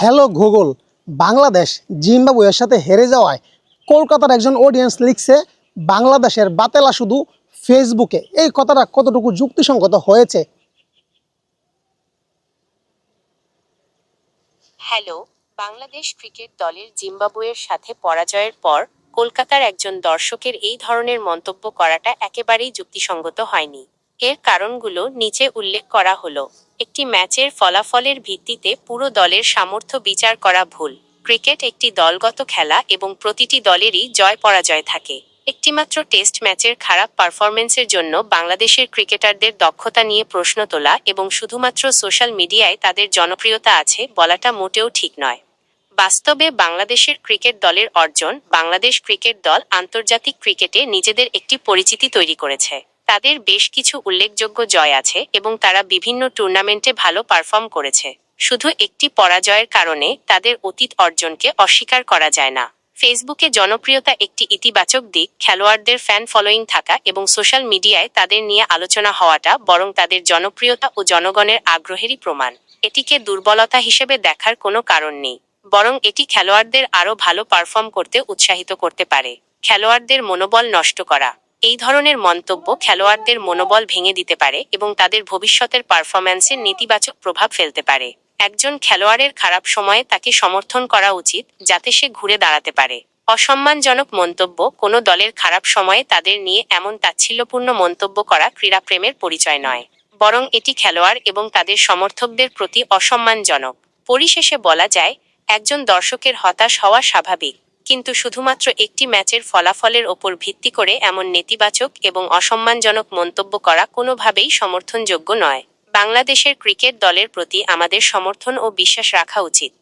Hello Google, Bangladesh জিম্বাবুয়ের সাথে হেরে যাওয়ায় কলকাতার একজন অডিয়েন্স লিখছে, বাংলাদেশের বাতেলা শুধু ফেসবুকে এই কথাটা কতটুকু যুক্তিসঙ্গত হয়েছে? হ্যালো, বাংলাদেশ ক্রিকেট দলের জিম্বাবুয়ের সাথে পরাজয়ের পর কলকাতার একজন দর্শকের এই ধরনের মন্তব্য করাটা একেবারেই যুক্তিসঙ্গত হয়নি। এর কারণগুলো নিচে উল্লেখ করা হলো। একটি ম্যাচের ফলাফলের ভিত্তিতে পুরো দলের সামর্থ্য বিচার করা ভুল। ক্রিকেট একটি দলগত খেলা এবং প্রতিটি দলেরই জয় পরাজয় থাকে। একটিমাত্র টেস্ট ম্যাচের খারাপ পারফরমেন্সের জন্য বাংলাদেশের ক্রিকেটারদের দক্ষতা নিয়ে প্রশ্ন তোলা এবং শুধুমাত্র সোশ্যাল মিডিয়ায় তাদের জনপ্রিয়তা আছে বলাটা মোটেও ঠিক নয়। বাস্তবে বাংলাদেশের ক্রিকেট দলের অর্জন বাংলাদেশ ক্রিকেট দল আন্তর্জাতিক ক্রিকেটে নিজেদের একটি পরিচিতি তৈরি করেছে। তাদের বেশ কিছু উল্লেখযোগ্য জয় আছে এবং তারা বিভিন্ন টুর্নামেন্টে ভালো পারফর্ম করেছে। শুধু একটি পরাজয়ের কারণে তাদের অতীত অর্জনকে অস্বীকার করা যায় না। ফেসবুকে জনপ্রিয়তা একটি ইতিবাচক দিক, খেলোয়াড়দের ফ্যান ফলোয়িং থাকা এবং সোশ্যাল মিডিয়ায় তাদের নিয়ে আলোচনা হওয়াটা বরং তাদের জনপ্রিয়তা ও জনগণের আগ্রহেরই প্রমাণ। এটিকে দুর্বলতা হিসেবে দেখার কোনো কারণ নেই। বরং এটি খেলোয়াড়দের আরও ভালো পারফর্ম করতে উৎসাহিত করতে পারে। খেলোয়াড়দের মনোবল নষ্ট করা। এই ধরনের মন্তব্য খেলোয়াড়দের মনোবল ভেঙে দিতে পারে এবং তাদের ভবিষ্যতের পারফরম্যান্সের নেতিবাচক প্রভাব ফেলতে পারে। একজন খেলোয়াড়ের খারাপ সময়ে তাকে সমর্থন করা উচিত যাতে সে ঘুরে দাঁড়াতে পারে। অসম্মানজনক মন্তব্য কোনো দলের খারাপ সময়ে তাদের নিয়ে এমন তাচ্ছিল্যপূর্ণ মন্তব্য করা ক্রীড়াপ্রেমের পরিচয় নয়। বরং এটি খেলোয়াড় এবং তাদের সমর্থকদের প্রতি অসম্মানজনক। পরিশেষে বলা যায়, একজন দর্শকের হতাশ হওয়া স্বাভাবিক। কিন্তু শুধুমাত্র একটি ম্যাচের ফলাফলের ওপর ভিত্তি করে এমন নেতিবাচক এবং অসম্মানজনক মন্তব্য করা কোনোভাবেই সমর্থনযোগ্য নয়। বাংলাদেশের ক্রিকেট দলের প্রতি আমাদের সমর্থন ও বিশ্বাস রাখা উচিত।